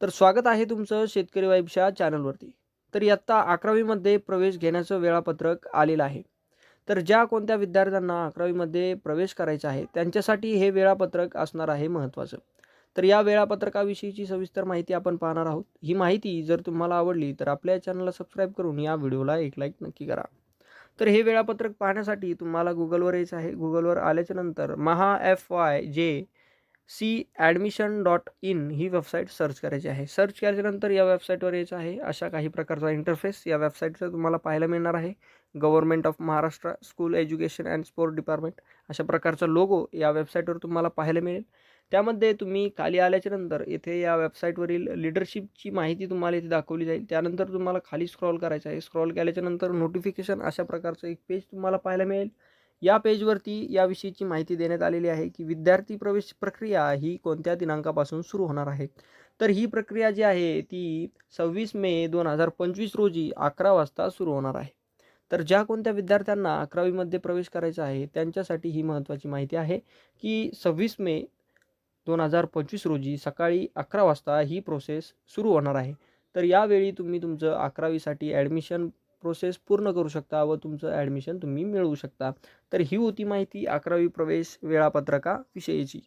तर स्वागत आहे तुमचं शेतकरी वाईबच्या चॅनलवरती. तर इयत्ता अकरावीमध्ये प्रवेश घेण्याचं वेळापत्रक आलेलं आहे. तर ज्या कोणत्या विद्यार्थ्यांना अकरावीमध्ये प्रवेश करायचा आहे त्यांच्यासाठी हे वेळापत्रक असणार आहे महत्त्वाचं. तर या वेळापत्रकाविषयीची सविस्तर माहिती आपण पाहणार आहोत. ही माहिती जर तुम्हाला आवडली तर आपल्या चॅनलला सबस्क्राईब करून या व्हिडिओला एक लाईक नक्की करा. तर हे वेळापत्रक पाहण्यासाठी तुम्हाला गुगलवर यायचं आहे. गुगलवर आल्याच्यानंतर Maha F Y J C admission dot in he website search करायची आहे. सर्च केल्याच्यानंतर या वेबसाईटवर यायचं आहे. अशा काही प्रकारचा इंटरफेस या वेबसाईटचं तुम्हाला पाहायला मिळणार आहे. Government of Maharashtra school education and sport department अशा प्रकारचा लोगो या वेबसाईटवर तुम्हाला पाहायला मिळेल. त्यामध्ये तुम्ही खाली आल्याच्यानंतर इथे या वेबसाईटवरील लिडरशिपची माहिती तुम्हाला इथे दाखवली जाईल. त्यानंतर तुम्हाला खाली स्क्रॉल करायचं आहे. स्क्रॉल केल्याच्यानंतर नोटिफिकेशन अशा प्रकारचं एक पेज तुम्हाला पाहायला मिळेल. या पेजवरती याविषयीची माहिती देण्यात आलेली आहे की विद्यार्थी प्रवेश प्रक्रिया ही कोणत्या दिनांकापासून सुरू होणार आहे? तर ही प्रक्रिया जी आहे ती सव्वीस मे दोन हजार पंचवीस रोजी अकरा वाजता सुरू होणार आहे. तर ज्या कोणत्या विद्यार्थ्यांना अकरावीमध्ये प्रवेश करायचा आहे त्यांच्यासाठी ही महत्त्वाची माहिती आहे की सव्वीस मे दोन हजार पंचवीस रोजी सकाळी अकरा वाजता ही प्रोसेस सुरू होणार आहे. तर यावेळी तुम्ही तुमचं अकरावीसाठी ॲडमिशन प्रोसेस पूर्ण करू शकता व तुमचं ॲडमिशन तुम्ही मिळवू शकता. तर ही होती माहिती अकरावी प्रवेश वेळापत्रकाविषयीची.